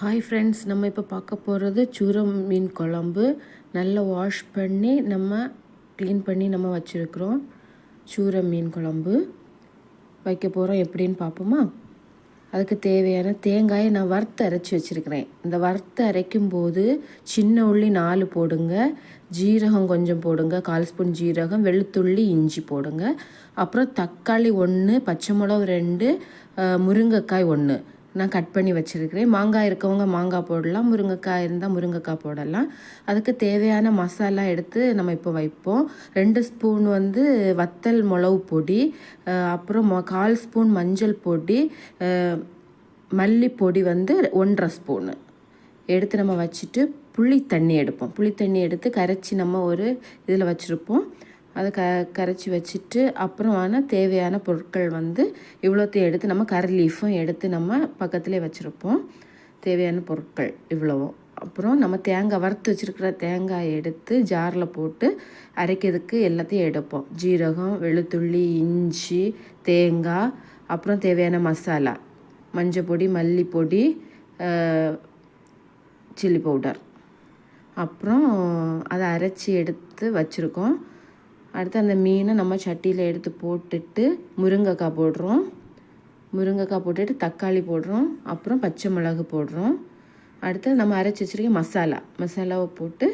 Hi friends நம்ம இப்போ பார்க்க போகிறது சூரம் மீன் குழம்பு. நல்லா வாஷ் பண்ணி நம்ம க்ளீன் பண்ணி நம்ம வச்சுருக்குறோம் சூரம் மீன் குழம்பு. வைக்க போகிறோம் எப்படின்னு பார்ப்போமா? அதுக்கு தேவையான தேங்காயை நான் வறுத்து அரைச்சி வச்சுருக்கிறேன். இந்த வறுத்து அரைக்கும் போது சின்ன உள்ளி நாலு போடுங்க. ஜீரகம் கொஞ்சம் போடுங்க. கால் ஸ்பூன் ஜீரகம் வெளுத்துள்ளி இஞ்சி போடுங்க. அப்புறம் தக்காளி ஒன்று பச்சை மிளகு ரெண்டு முருங்கைக்காய் ஒன்று நான் கட் பண்ணி வச்சுருக்கிறேன். மாங்காய் இருக்கவங்க மாங்காய் போடலாம் முருங்கைக்காய் இருந்தால் முருங்கைக்காய் போடலாம். அதுக்கு தேவையான மசாலா எடுத்து நம்ம இப்போ வைப்போம். ரெண்டு ஸ்பூன் வந்து வத்தல் மிளகு பொடி அப்புறம் கால் ஸ்பூன் மஞ்சள் பொடி மல்லிப்பொடி வந்து ஒன்றரை ஸ்பூனு. எடுத்து நம்ம வச்சுட்டு புளி தண்ணி எடுப்போம். புளி தண்ணி எடுத்து கரைச்சி நம்ம ஒரு இதில் வச்சுருப்போம். அதை க கரைச்சி வச்சுட்டு அப்புறம் ஆனால் தேவையான பொருட்கள் வந்து இவ்வளோத்தையும் எடுத்து நம்ம கரி லீஃபும் எடுத்து நம்ம பக்கத்துலேயே வச்சுருப்போம். தேவையான பொருட்கள் இவ்வளவும். அப்புறம் நம்ம தேங்காய் வறுத்து வச்சுருக்கிற தேங்காய் எடுத்து ஜாரில் போட்டு அரைக்கிறதுக்கு எல்லாத்தையும் எடுப்போம். ஜீரகம் வெளுத்துள்ளி இஞ்சி தேங்காய் அப்புறம் தேவையான மசாலா மஞ்சள் பொடி மல்லிப்பொடி சில்லி பவுடர் அப்புறம் அதை அரைச்சி எடுத்து வச்சுருக்கோம். அடுத்து அந்த மீனை நம்ம சட்டியில் எடுத்து போட்டுட்டு முருங்கைக்காய் போடுறோம். முருங்கைக்காய் போட்டுட்டு தக்காளி போடுறோம். அப்புறம் பச்சை மிளகு போடுறோம். அடுத்து நம்ம அரைச்சி வச்சுருக்க மசாலா. மசாலாவை போட்டு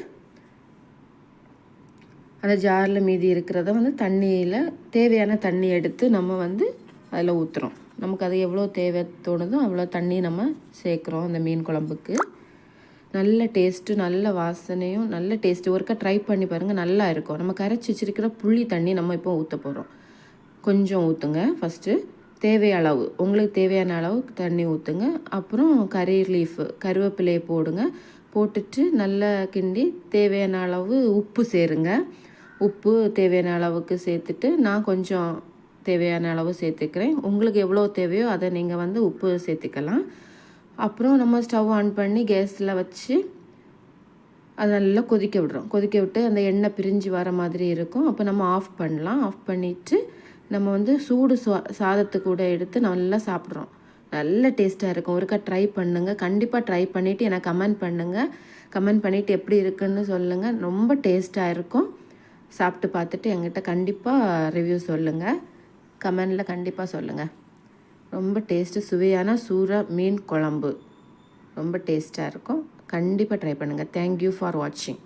அந்த ஜாரில் மீதி இருக்கிறத வந்து தண்ணியில் தேவையான தண்ணி எடுத்து நம்ம வந்து அதில் ஊற்றுறோம் நமக்கு அது எவ்வளோ தேவை தோணுதோ அவ்வளோ தண்ணி நம்ம சேர்க்குறோம் அந்த மீன் குழம்புக்கு. நல்ல டேஸ்ட்டு நல்ல வாசனையும் நல்ல டேஸ்ட்டு ஒருக்கா ட்ரை பண்ணி பாருங்கள் நல்லா இருக்கும். நம்ம கரைச்சி வச்சிருக்கிற புளி தண்ணி நம்ம இப்போ ஊற்ற போகிறோம் கொஞ்சம் ஊற்றுங்க ஃபஸ்ட்டு தேவை அளவு உங்களுக்கு தேவையான அளவு தண்ணி ஊற்றுங்க அப்புறம் கறி லீஃபு கருவேப்பிலையை போடுங்க. போட்டுட்டு நல்லா கிண்டி தேவையான அளவு உப்பு சேருங்க. உப்பு தேவையான அளவுக்கு சேர்த்துட்டு நான் கொஞ்சம் தேவையான அளவு சேர்த்துக்கிறேன். உங்களுக்கு எவ்வளோ தேவையோ அதை நீங்கள் வந்து உப்பு சேர்த்துக்கலாம். அப்புறம் நம்ம ஸ்டவ் ஆன் பண்ணி கேஸில் வச்சு அதை நல்லா கொதிக்க விடுறோம். கொதிக்க விட்டு அந்த எண்ணெய் பிரிஞ்சு வர மாதிரி இருக்கும். அப்போ நம்ம ஆஃப் பண்ணலாம். ஆஃப் பண்ணிவிட்டு நம்ம வந்து சூடு சா சாதத்து கூட எடுத்து நல்லா சாப்பிட்றோம். நல்ல டேஸ்ட்டாக இருக்கும். ஒருக்கா ட்ரை பண்ணுங்கள் கண்டிப்பாக ட்ரை பண்ணிவிட்டு எனக்கு கமெண்ட் பண்ணுங்கள் கமெண்ட் பண்ணிவிட்டு எப்படி இருக்குன்னு சொல்லுங்கள் ரொம்ப டேஸ்ட்டாக இருக்கும். சாப்பிட்டு பார்த்துட்டு எங்கிட்ட கண்டிப்பாக ரிவ்யூ சொல்லுங்கள் கமெண்டில் கண்டிப்பாக சொல்லுங்கள் ரொம்ப டேஸ்ட்டு சுவையான சூற மீன் குழம்பு. ரொம்ப டேஸ்ட்டாக இருக்கும். கண்டிப்பாக ட்ரை பண்ணுங்கள் தேங்க்யூ ஃபார் வாட்சிங்